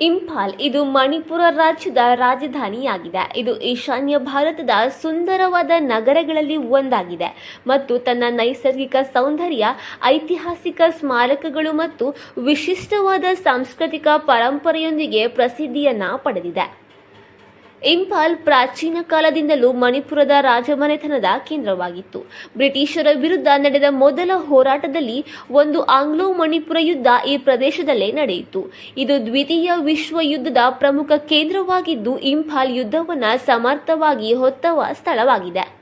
ಇಂಫಾಲ್, ಇದು ಮಣಿಪುರ ರಾಜ್ಯದ ರಾಜಧಾನಿಯಾಗಿದೆ. ಇದು ಈಶಾನ್ಯ ಭಾರತದ ಸುಂದರವಾದ ನಗರಗಳಲ್ಲಿ ಒಂದಾಗಿದೆ ಮತ್ತು ತನ್ನ ನೈಸರ್ಗಿಕ ಸೌಂದರ್ಯ, ಐತಿಹಾಸಿಕ ಸ್ಮಾರಕಗಳು ಮತ್ತು ವಿಶಿಷ್ಟವಾದ ಸಾಂಸ್ಕೃತಿಕ ಪರಂಪರೆಯೊಂದಿಗೆ ಪ್ರಸಿದ್ಧಿಯನ್ನ ಪಡೆದಿದೆ. ಇಂಫಾಲ್ ಪ್ರಾಚೀನ ಕಾಲದಿಂದಲೂ ಮಣಿಪುರದ ರಾಜಮನೆತನದ ಕೇಂದ್ರವಾಗಿತ್ತು. ಬ್ರಿಟಿಷರ ವಿರುದ್ಧ ನಡೆದ ಮೊದಲ ಹೋರಾಟದಲ್ಲಿ ಒಂದು ಆಂಗ್ಲೋ ಮಣಿಪುರ ಯುದ್ಧ ಈ ಪ್ರದೇಶದಲ್ಲೇ ನಡೆಯಿತು. ಇದು ದ್ವಿತೀಯ ವಿಶ್ವ ಯುದ್ಧದ ಪ್ರಮುಖ ಕೇಂದ್ರವಾಗಿದ್ದು, ಇಂಫಾಲ್ ಯುದ್ಧವನ್ನು ಸಮರ್ಥವಾಗಿ ಹೊತ್ತವ ಸ್ಥಳವಾಗಿದೆ.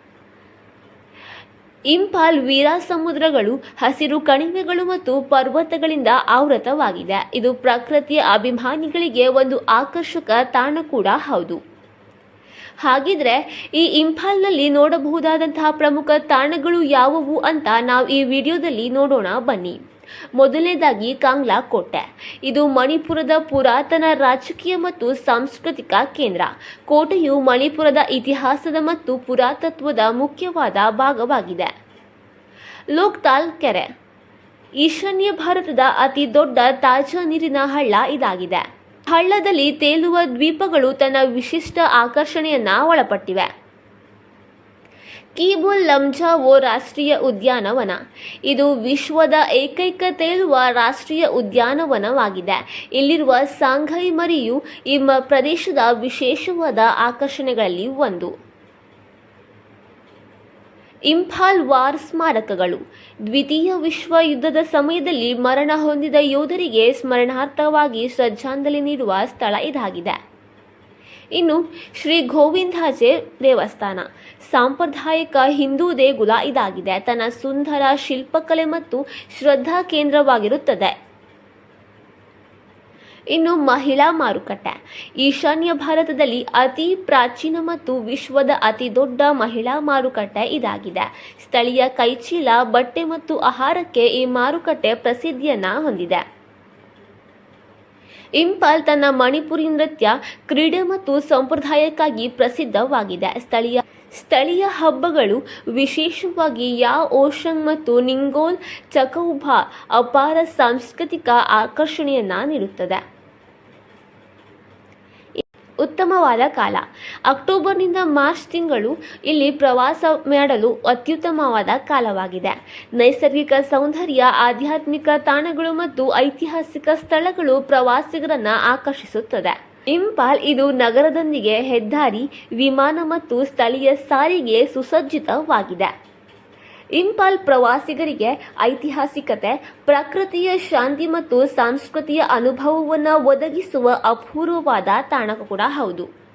ಇಂಫಾಲ್ ವೀರ ಸಮುದ್ರಗಳು, ಹಸಿರು ಕಣಿವೆಗಳು ಮತ್ತು ಪರ್ವತಗಳಿಂದ ಆವೃತವಾಗಿದೆ. ಇದು ಪ್ರಕೃತಿಯ ಅಭಿಮಾನಿಗಳಿಗೆ ಒಂದು ಆಕರ್ಷಕ ತಾಣ ಕೂಡ ಹೌದು. ಹಾಗಿದ್ರೆ ಈ ಇಂಫಾಲ್ನಲ್ಲಿ ನೋಡಬಹುದಾದಂತಹ ಪ್ರಮುಖ ತಾಣಗಳು ಯಾವುವು ಅಂತ ನಾವು ಈ ವಿಡಿಯೋದಲ್ಲಿ ನೋಡೋಣ ಬನ್ನಿ. ಮೊದಲನೇದಾಗಿ ಕಾಂಗ್ಲಾ ಕೋಟೆ ಇದು ಮಣಿಪುರದ ಪುರಾತನ ರಾಜಕೀಯ ಮತ್ತು ಸಾಂಸ್ಕೃತಿಕ ಕೇಂದ್ರ. ಕೋಟೆಯು ಮಣಿಪುರದ ಇತಿಹಾಸದ ಮತ್ತು ಪುರಾತತ್ವದ ಮುಖ್ಯವಾದ ಭಾಗವಾಗಿದೆ. ಲೋಕ್ತಾಲ್ ಕೆರೆ. ಈಶಾನ್ಯ ಭಾರತದ ಅತಿ ದೊಡ್ಡ ತಾಜಾ ನೀರಿನ ಹಳ್ಳ ಇದಾಗಿದೆ. ಹಳ್ಳದಲ್ಲಿ ತೇಲುವ ದ್ವೀಪಗಳು ತನ್ನ ವಿಶಿಷ್ಟ ಆಕರ್ಷಣೆಯನ್ನ ಒಳಪಟ್ಟಿವೆ. ಕೀಬುಲ್ ಲಂಜಾವೋ ರಾಷ್ಟ್ರೀಯ ಉದ್ಯಾನವನ. ಇದು ವಿಶ್ವದ ಏಕೈಕ ತೇಲುವ ರಾಷ್ಟ್ರೀಯ ಉದ್ಯಾನವನವಾಗಿದೆ. ಇಲ್ಲಿರುವ ಸಾಂಘೈ ಮರಿಯು ಈ ಪ್ರದೇಶದ ವಿಶೇಷವಾದ ಆಕರ್ಷಣೆಗಳಲ್ಲಿ ಒಂದು. ಇಂಫಾಲ್ ವಾರ್ ಸ್ಮಾರಕಗಳು. ದ್ವಿತೀಯ ವಿಶ್ವ ಯುದ್ಧದ ಸಮಯದಲ್ಲಿ ಮರಣ ಹೊಂದಿದ ಯೋಧರಿಗೆ ಸ್ಮರಣಾರ್ಥವಾಗಿ ಶ್ರದ್ಧಾಂಜಲಿ ನೀಡುವ ಸ್ಥಳ ಇದಾಗಿದೆ. ಇನ್ನು ಶ್ರೀ ಗೋವಿಂದಾಜೆ ದೇವಸ್ಥಾನ. ಸಾಂಪ್ರದಾಯಿಕ ಹಿಂದೂ ದೇಗುಲ ಇದಾಗಿದೆ. ತನ್ನ ಸುಂದರ ಶಿಲ್ಪಕಲೆ ಮತ್ತು ಶ್ರದ್ಧಾ ಕೇಂದ್ರವಾಗಿರುತ್ತದೆ. ಇನ್ನು ಮಹಿಳಾ ಮಾರುಕಟ್ಟೆ. ಈಶಾನ್ಯ ಭಾರತದಲ್ಲಿ ಅತಿ ಪ್ರಾಚೀನ ಮತ್ತು ವಿಶ್ವದ ಅತಿ ದೊಡ್ಡ ಮಹಿಳಾ ಮಾರುಕಟ್ಟೆ ಇದಾಗಿದೆ. ಸ್ಥಳೀಯ ಕೈಚೀಲ, ಬಟ್ಟೆ ಮತ್ತು ಆಹಾರಕ್ಕೆ ಈ ಮಾರುಕಟ್ಟೆ ಪ್ರಸಿದ್ಧಿಯನ್ನ ಹೊಂದಿದೆ. ಇಂಪಾಲ್ ತನ್ನ ಮಣಿಪುರಿ ನೃತ್ಯ, ಕ್ರೀಡೆ ಮತ್ತು ಸಂಪ್ರದಾಯಕ್ಕಾಗಿ ಪ್ರಸಿದ್ಧವಾಗಿದೆ. ಸ್ಥಳೀಯ ಸ್ಥಳೀಯ ಹಬ್ಬಗಳು ವಿಶೇಷವಾಗಿ ಯಾ ಓಶಂಗ್ ಮತ್ತು ನಿಂಗೋಲ್ ಚಕೌಭಾ ಅಪಾರ ಸಾಂಸ್ಕೃತಿಕ ಆಕರ್ಷಣೆಯನ್ನ ನೀಡುತ್ತದೆ. ಉತ್ತಮವಾದ ಕಾಲ. ಅಕ್ಟೋಬರ್ನಿಂದ ಮಾರ್ಚ್ ತಿಂಗಳು ಇಲ್ಲಿ ಪ್ರವಾಸ ಮಾಡಲು ಅತ್ಯುತ್ತಮವಾದ ಕಾಲವಾಗಿದೆ. ನೈಸರ್ಗಿಕ ಸೌಂದರ್ಯ, ಆಧ್ಯಾತ್ಮಿಕ ತಾಣಗಳು ಮತ್ತು ಐತಿಹಾಸಿಕ ಸ್ಥಳಗಳು ಪ್ರವಾಸಿಗರನ್ನು ಆಕರ್ಷಿಸುತ್ತದೆ. ಇಂಪಾಲ್ ಇದು ನಗರದೊಂದಿಗೆ ಹೆದ್ದಾರಿ, ವಿಮಾನ ಮತ್ತು ಸ್ಥಳೀಯ ಸಾರಿಗೆ ಸುಸಜ್ಜಿತವಾಗಿದೆ. ಇಂಪಾಲ್ ಪ್ರವಾಸಿಗರಿಗೆ ಐತಿಹಾಸಿಕತೆ ಪ್ರಕೃತಿಯ ಶಾಂತಿ ಮತ್ತು ಸಾಂಸ್ಕೃತಿಯ ಅನುಭವವನ್ನು ಒದಗಿಸುವ ಅಪೂರ್ವವಾದ ತಾಣ ಕೂಡ ಹೌದು.